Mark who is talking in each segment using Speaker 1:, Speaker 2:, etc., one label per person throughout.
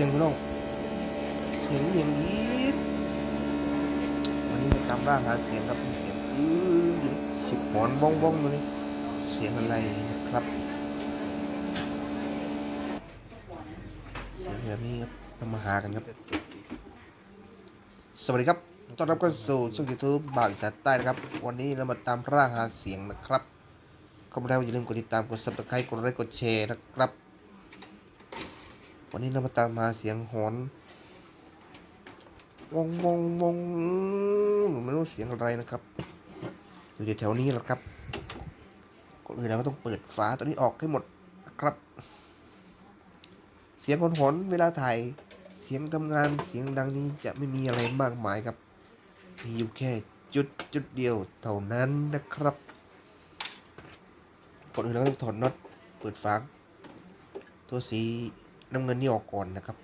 Speaker 1: สียงพี่น้องเสียงเงียงยีดวันนี้มาตามล่าหาเสียงครับเสียงอื้อสิบหอนว่องว่องๆตัวนี้เสียงอะไรนะครับ เสียงแบบนี้ครับเรามาหากันครับ สวัสดีครับต้อนรับเข้าสู่ช่องยูทูบบางอีสานใต้นะครับ วันนี้เรามาตามร่างหาเสียงนะครับเข้ามาแล้วอย่าลืมกดติดตามกด subscribe กดไลค์กดแชร์นะครับ วันนี้เรามาตามหาเสียงหอนวงวงวงหนูไม่รู้เสียงอะไรนะครับ อยู่แถวนี้แหละครับก่อนอื่นเราก็ต้องเปิดฝาตัวนี้ออกให้หมดนะครับ เสียงหอนหอนเวลาถ่าย เสียงทำงานเสียงดังนี้จะไม่มีอะไรมากมายครับ มีอยู่แค่จุดจุดเดียวเท่านั้นนะครับก่อนอื่นเราต้องถอดน็อตเปิดฝาตัวสี น้ำเงินนี่ออกก่อนนะครับ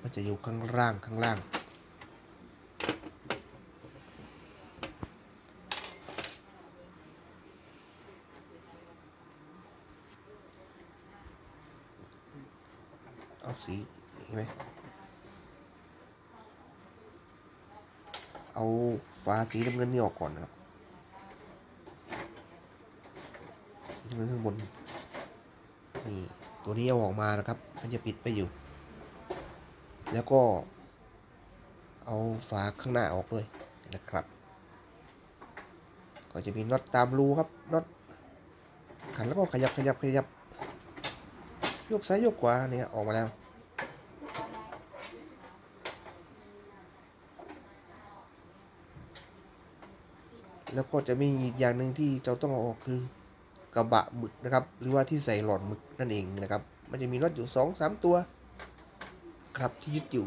Speaker 1: มันจะอยู่ข้างล่างข้างล่างเอาสีเห็นไหมเอาฟ้าสีน้ำเงินนี่ออกก่อนนะครับสีน้ำเงินข้างบนนี่ ตัวนี้เอาออกมานะครับ มันจะปิดไปอยู่ แล้วก็ เอาฝาข้างหน้าออกด้วยนะครับ ก็จะมีน็อตตามรูครับน็อตขันแล้วก็ขยับขยับขยับยกซ้ายยกขวาเนี่ยออกมาแล้ว แล้วก็จะมีอีกอย่างหนึ่งที่เราต้องเอาออกคือ กระบะหมึกนะครับ หรือว่าที่ใส่หลอดหมึกนั่นเองนะครับ มันจะมีน็อตอยู่สองสามตัว ครับที่ยึดอยู่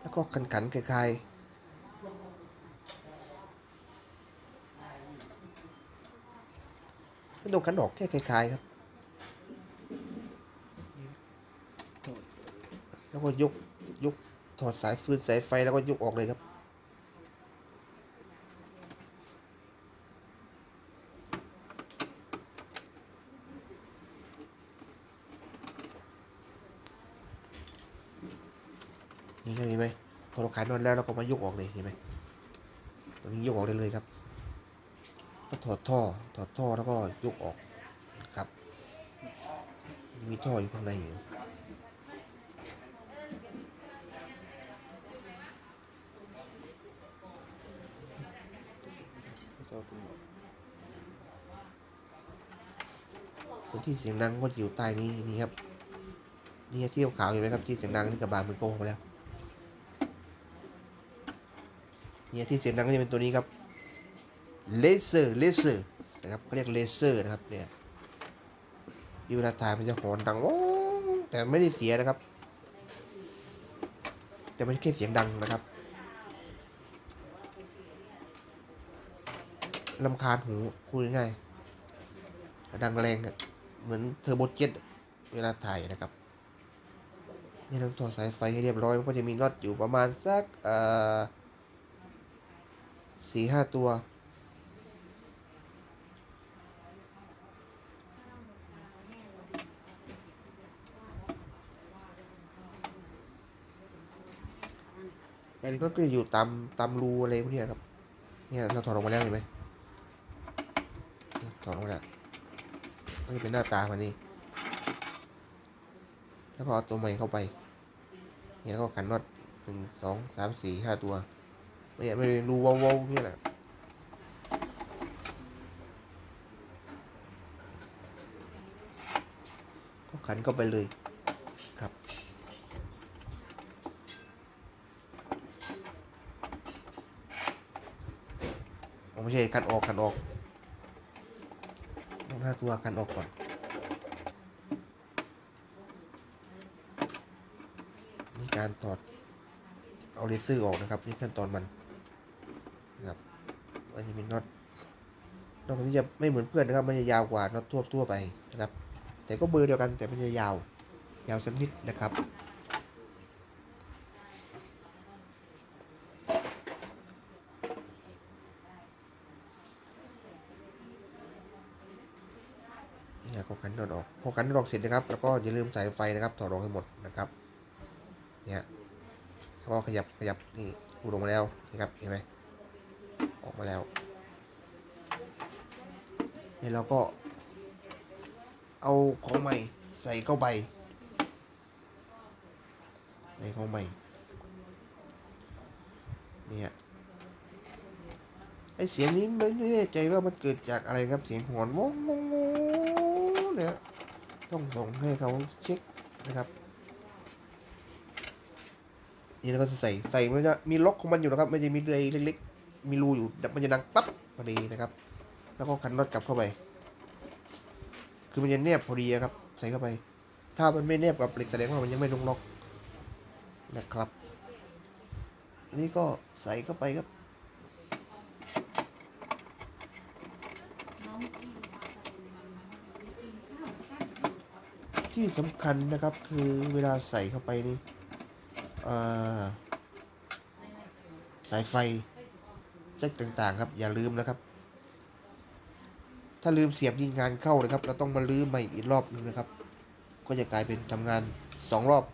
Speaker 1: แล้วก็ขันขันคลายๆไม่ต้องขันออกแค่คลายๆครับ แล้วก็ยกยกถอดสายฟืนสายไฟแล้วก็ยกออกเลยครับ นี่เห็นไหม พอเราขายนอนแล้วเราก็มายกออกเลยเห็นไหมตรงนี้ยกออกได้เลยครับ ก็ถอดท่อถอดท่อแล้วก็ยกออกครับ มีท่ออยู่ข้างในอยู่ส่วนที่เสียงดังก็อยู่ใต้นี้นี่ครับ นี่ที่ขาวอยู่ไหมครับที่เสียงดังนี่กระบาลมันโกงไปแล้ว เนี่ยที่เสียงดังก็จะเป็นตัวนี้ครับเลเซอร์เลเซอร์นะครับเขาเรียกเลเซอร์นะครับเนี่ยที่เวลาถ่ายมันจะหอนดังโอ้แต่ไม่ได้เสียนะครับ แต่มันแค่เสียงดังนะครับลำคาญหูพูดง่ายดังแรงเหมือนเทอร์โบเจ็ตเวลาถ่ายนะครับนี่ต้องถอดสายไฟให้เรียบร้อยมันก็จะมีน็อตอยู่ประมาณสักเอ่อ สี่ห้าตัวน็อตก็จะอยู่ตามตามรูอะไรพวกนี้ครับ เนี่ยเราถอดออกมาแล้วเห็นไหมถอดออกมาแล้วก็จะเป็นหน้าตามันนี่แล้วก็เอาตัวใหม่เข้าไป เนี่ยก็ขันน็อตหนึ่งสองสามสี่ห้าตัว ไม่ใช่ไม่ได้รูวาวๆเนี่ยแหละก็ขันเข้าไปเลยครับอ๋อไม่ใช่ขันออกขันออกหน้าตัวขันออกก่อนมีการถอดเอาเลเซอร์ออกนะครับ นี่ขั้นตอนมัน มันจะมีน็อตน็อตตัวนี้จะไม่เหมือนเพื่อนนะครับ มันจะยาวกว่าน็อตทั่วทั่วไปนะครับ แต่ก็เบอร์เดียวกันแต่มันจะยาว ยาวสักนิดนะครับนี่ครับก็ขันน็อตออก พอขันน็อตออกเสร็จนะครับ แล้วก็อย่าลืมใส่ไฟนะครับ ถอดออกให้หมดนะครับ เนี่ย แล้วก็ขยับขยับนี่กูลงมาแล้วนะครับ เห็นไหม มาแล้วนี่ยเราก็ เอาของใหม่ใส่เข้าไปในของใหม่เนี่ยไอเสียงนี้ไม่แน่ใจว่ามันเกิดจากอะไรครับเสียงหอนวงวงงเนี่ยต้องส่งให้เขาเช็คนะครับนี่เราก็จะใส่ใส่มันจะมีล็อกของมันอยู่นะครับมันจะมีเดือยเล็ก มีรูอยู่มันจะดังปั๊บพอดีนะครับ แล้วก็คันน็อตกลับเข้าไป คือมันจะแนบพอดีครับ ใส่เข้าไป ถ้ามันไม่แนบกับเหล็กแสดงว่ามันยังไม่ลงล็อกนะครับ นี่ก็ใส่เข้าไปครับที่สำคัญนะครับคือเวลาใส่เข้าไปนี่สายไฟ แจ็คต่างๆ ครับ อย่าลืมนะครับ ถ้าลืมเสียบนี่งานเข้าเลยครับ เราต้องมาลื้อใหม่อีกรอบนึงนะครับ ก็จะกลายเป็นทำงานสองรอบ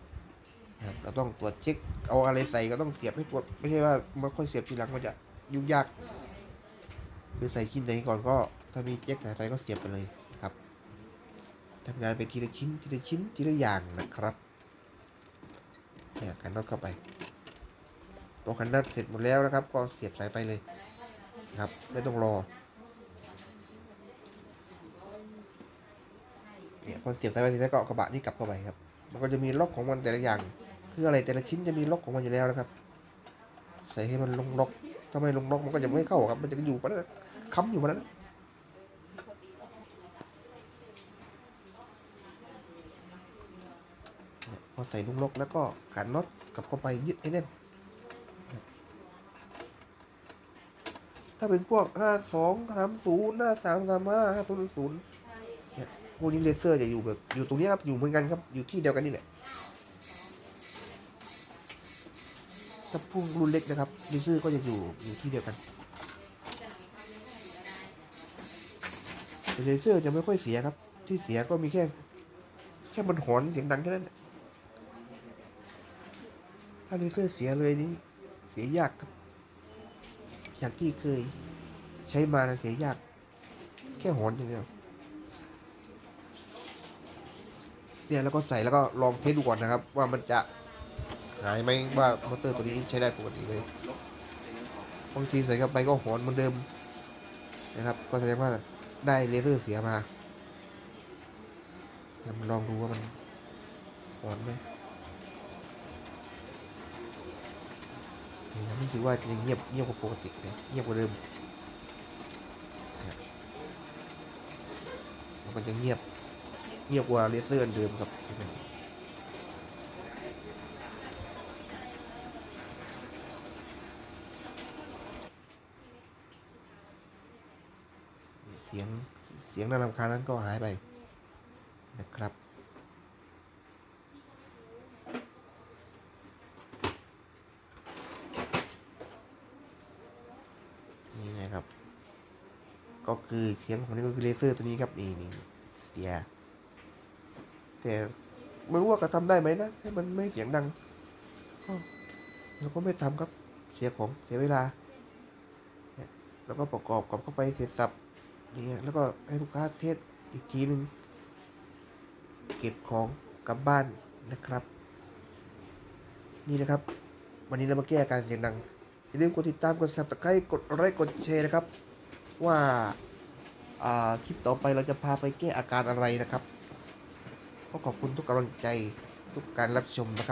Speaker 1: นะครับเราต้องตรวจเช็คเอาอะไรใส่ก็ต้องเสียบให้ตรวจไม่ใช่ว่ามาค่อยเสียบทีหลังมันจะยุ่งยากคือใส่ชิ้นไหนก่อนก็ถ้ามีแจ็คสายไฟก็เสียบไปเลยครับทำงานไปทีละชิ้นทีละชิ้นทีละอย่างนะครับเนี่ยขันน็อตเข้าไป พอขันน็อตเสร็จหมดแล้วนะครับ ก็เสียบสายไฟเลยครับ ไม่ต้องรอเนี่ยพอเสียบสายไฟเสร็จแล้วก็กระบะนี่กลับเข้าไปครับ มันก็จะมีล็อกของมันแต่ละอย่าง คืออะไรแต่ละชิ้นจะมีล็อกของมันอยู่แล้วนะครับ ใส่ให้มันลงล็อกถ้าไม่ลงล็อกมันก็จะไม่เข้าครับ มันจะอยู่มันค้ำอยู่มันนั้นพอใส่ลูกนกแล้วก็ขันน็อตกลับเข้าไปยึดให้แน่นครับ ถ้าเป็นพวก5 2 3 0 5 3 3 5 5 0 1 0เนี่ยพวกนี้เลเซอร์จะอยู่แบบอยู่ตรงนี้ครับอยู่เหมือนกันครับอยู่ที่เดียวกันนี่แหละถ้าพวกรุ่นเล็กนะครับเลเซอร์ก็จะอยู่อยู่ที่เดียวกันแต่เลเซอร์จะไม่ค่อยเสียครับ ที่เสียก็มีแค่ แค่มันหอนเสียงดังแค่นั้นถ้าเลเซอร์เสียเลยนี่เสียยากครับ จากที่เคย ใช้มาเสียยาก แค่หอนอย่างเดียวเนี่ยแล้วก็ใส่แล้วก็ลองเทสดูก่อนนะครับ ว่ามันจะหายไหมว่ามอเตอร์ตัวนี้ใช้ได้ปกติไหมบางทีใส่เข้าไปก็หอนเหมือนเดิมนะครับ ก็แสดงว่าได้เลเซอร์เสียมาเรามาลองดูว่ามันหอนไหม ผม รู้สึกว่ายังเงียบเงียบกว่าปกติเลยเงียบกว่าเดิมนะมันจะเงียบเงียบกว่าเลเซอร์เดิมครับเสียงเสียงน่ารำคาญนั้นก็หายไปนะครับ นี่นะครับ ก็ คือเสียงของนี่ก็คือเลเซอร์ตัวนี้ครับนี่นี่เสียแต่ไม่รู้ว่าจะทำได้ไหมนะให้มันไม่เสียงดังเราก็ไม่ทำครับเสียของเสียเวลาแล้วก็ประกอบกับเข้าไปเสร็จสับอย่างเงี้ยแล้วก็ให้ลูกค้าเทสอีกทีหนึ่งเก็บของกลับบ้านนะครับ นี่นะครับ วันนี้เรามาแก้อาการเสียงดังอย่าลืมกดติดตามกด subscribe กดไลค์กดแชร์นะครับ ว่าอ่า คลิปต่อไปเราจะพาไปแก้อาการอะไรนะครับ ก็ขอบคุณทุกกำลังใจทุกการรับชมนะครับ